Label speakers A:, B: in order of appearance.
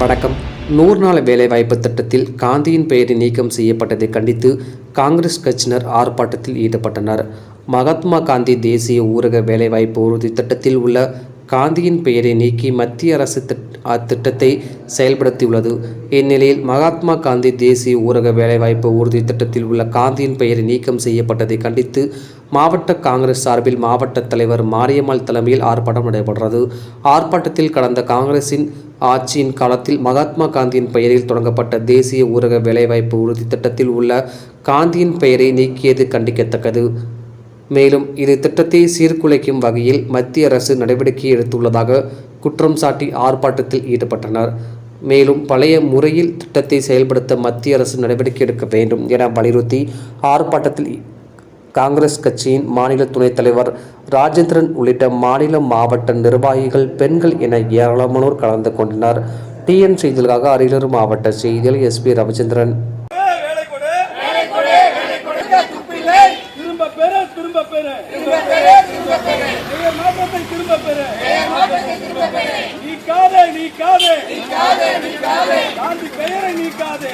A: வணக்கம். நூறு நாள் வேலைவாய்ப்பு திட்டத்தில் காந்தியின் பெயரை நீக்கம் செய்யப்பட்டதை கண்டித்து காங்கிரஸ் கட்சியினர் ஆர்ப்பாட்டத்தில் ஈடுபட்டனர். மகாத்மா காந்தி தேசிய ஊரக வேலைவாய்ப்பு உறுதி திட்டத்தில் உள்ள காந்தியின் பெயரை நீக்கி மத்திய அரசு அத்திட்டத்தை செயல்படுத்தியுள்ளது. இந்நிலையில் மகாத்மா காந்தி தேசிய ஊரக வேலைவாய்ப்பு உறுதி திட்டத்தில் உள்ள காந்தியின் பெயரை நீக்கம் செய்யப்பட்டதை கண்டித்து மாவட்ட காங்கிரஸ் சார்பில் மாவட்ட தலைவர் மாரியம்மாள் தலைமையில் ஆர்ப்பாட்டம் நடைபெற்றது. ஆர்ப்பாட்டத்தில் கடந்த காங்கிரசின் ஆட்சியின் காலத்தில் மகாத்மா காந்தியின் பெயரில் தொடங்கப்பட்ட தேசிய ஊரக வேலைவாய்ப்பு உறுதி திட்டத்தில் உள்ள காந்தியின் பெயரை நீக்கியது கண்டிக்கத்தக்கது. மேலும் இது திட்டத்தை சீர்குலைக்கும் வகையில் மத்திய அரசு நடவடிக்கை எடுத்துள்ளதாக குற்றம் சாட்டி ஆர்ப்பாட்டத்தில் ஈடுபட்டனர். மேலும் பழைய முறையில் திட்டத்தை செயல்படுத்த மத்திய அரசு நடவடிக்கை எடுக்க வேண்டும் என வலியுறுத்தி ஆர்ப்பாட்டத்தில் காங்கிரஸ் கட்சியின் மாநில துணைத் தலைவர் ராஜேந்திரன் உள்ளிட்ட மாநில மாவட்ட நிர்வாகிகள் பெண்கள் என ஏராளமானோர் கலந்து கொண்டனர். டிஎன் செய்திகளுக்காக அரியலூர் மாவட்ட செய்தியில் எஸ்பி ரவிச்சந்திரன்.
B: நீக்காதே நீக்காதே நீக்காதே நீக்காதே